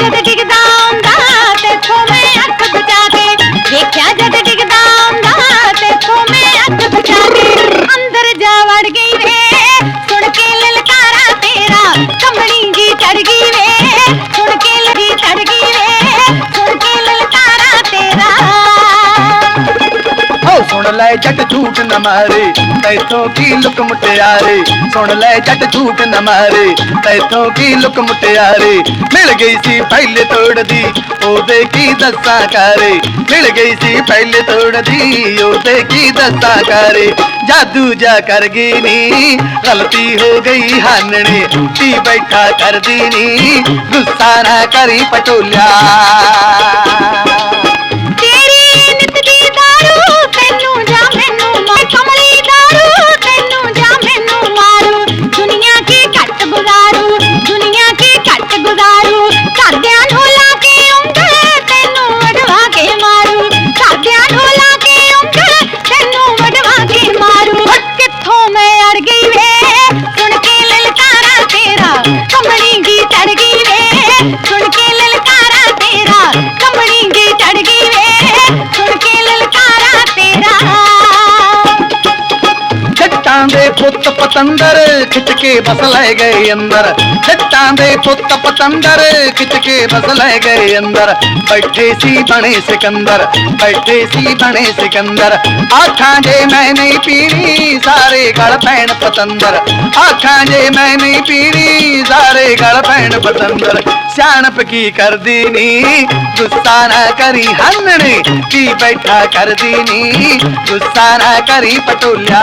राजा ਲੈ ਜੱਟ ਝੂਠ ਨਾ ਮਾਰੇ ਤੈਥੋਂ ਕੀ ਲੁਕ ਮੁਟਿਆਰੇ ਸੁਣ ਲੈ ਜੱਟ ਝੂਠ ਨਾ ਮਾਰੇ ਤੈਥੋਂ ਕੀ ਲੁਕ ਮੁਟਿਆਰੇ ਮਿਲ ਗਈ ਸੀ ਪਹਿਲੇ ਤੋੜਦੀ ਉਹਦੇ ਕੀ ਦੱਸਾਂ ਕਰੇ ਮਿਲ ਗਈ ਸੀ ਪਹਿਲੇ ਤੋੜਦੀ ਉਹਦੇ ਕੀ ਦੱਸਾਂ ਕਰੇ ਜਾਦੂ ਜਾ ਕਰ ਗਈ ਨੀ ਗਲਤੀ ਹੋ ਗਈ ਹਾਨਣੇ ਟੀ ਬੈਠਾ ਕਰਦੀ ਨੀ ਗੁੱਸਾ ਨਾ ਕਰੀ चट्टांदे पुत पतंदर खिचके बस लय गए अंदर। चट्टांदे पुत पतंदर खिचके बस लय गए अंदर। बैठे सी बने सिकंदर, बैठे सी बने सिकंदर। आखा जे मैं नहीं पीनी सारे गल भैन पतंदर। आखा जे मैं नहीं पीनी सारे गल भैन पतंदर। सियाणप की कर दीनी, गुस्सा ना करी हनने की बैठा कर दीनी, गुस्सा ना करी पटोलिया।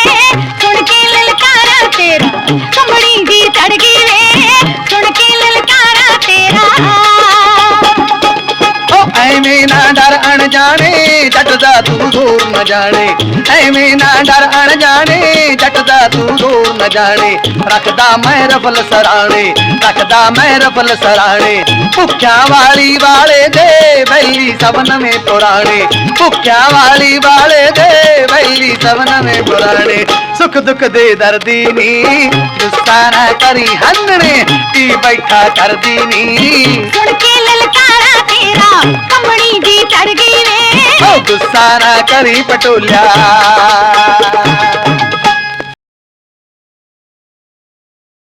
जाने चट जटदा तू ज़ोर न जाने। ऐमे ना डर अण जाने चट जटदा तू ज़ोर न जाने। रखदा मैं रफल सराणे रखदा मैं रफल सराणे भुख्या वाली वाले दे, बैली सबन में पुराने भुख्या वाली वाले दे, बैली सबन में पुराने सुख दुख दे दर्दीनी गुस्सा ना करी हंदने की बैठा कर दी नी। मेरा कमड़ी जी चढ़ गई रे गुस्सा ना करी पटोलिया।